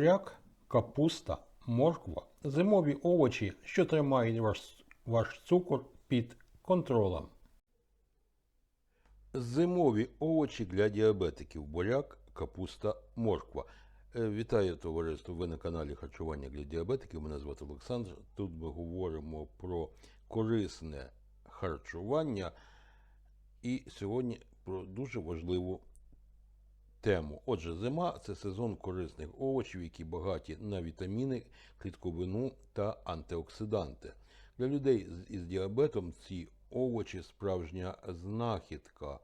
Буряк, капуста, морква зимові овочі, що тримають ваш, ваш цукор під контролем. Зимові овочі для діабетиків. Буряк, капуста, морква. Е, Вітаю товариство. Ви на каналі Харчування для діабетиків. Мене звати Олександр. Тут ми говоримо про корисне харчування. І сьогодні про дуже важливу тему. Отже, зима це сезон корисних овочів, які багаті на вітаміни, клітковину та антиоксиданти. Для людей із діабетом ці овочі справжня знахідка,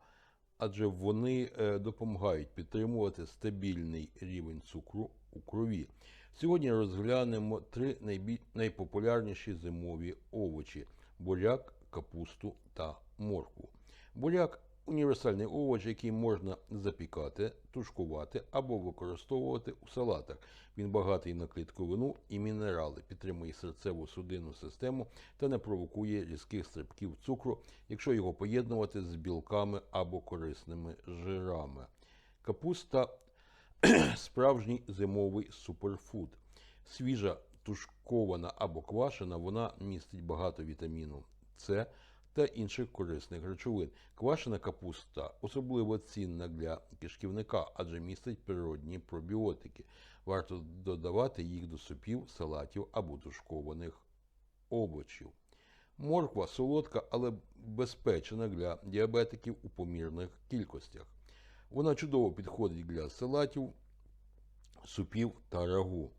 адже вони е, допомагають підтримувати стабільний рівень цукру у крові. Сьогодні розглянемо три найпопулярніші зимові овочі: буряк, капусту та моркву. Буряк універсальний овоч, який можна запікати, тушкувати або використовувати у салатах. Він багатий на клітковину і мінерали, підтримує серцеву судинну систему та не провокує різких стрибків цукру, якщо його поєднувати з білками або корисними жирами. Капуста справжній зимовий суперфуд. Свіжа тушкована або квашена, вона містить багато вітаміну С та інших корисних речовин. Квашена капуста особливо цінна для кишківника, адже містить природні пробіотики. Варто додавати їх до супів, салатів або тушкованих овочів. Морква солодка, але безпечна для діабетиків у помірних кількостях. Вона чудово підходить для салатів, супів та рагу.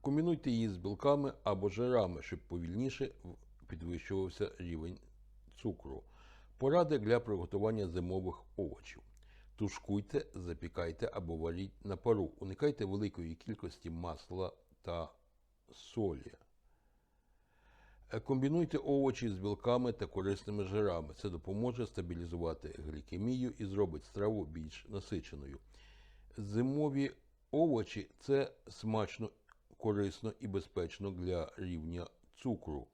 Комбінуйте її з білками або жирами, щоб повільніше підвищувався рівень цукру. Поради для приготування зимових овочів. Тушкуйте, запікайте або варіть на пару. Уникайте великої кількості масла та солі. Е, Комбінуйте овочі з білками та корисними жирами. Це допоможе стабілізувати глікемію і зробить страву більш насиченою. Зимові овочі це смачно, корисно і безпечно для рівня цукру.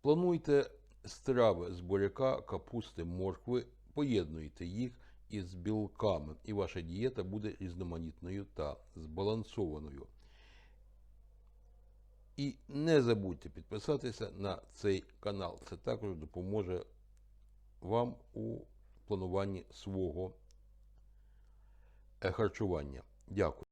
Плануйте страви з буряка, капусти, моркви, поєднуйте їх із білками, і ваша дієта буде різноманітною та збалансованою. І не забудьте підписатися на цей канал. Це також допоможе вам у плануванні свого е, харчування. Дякую.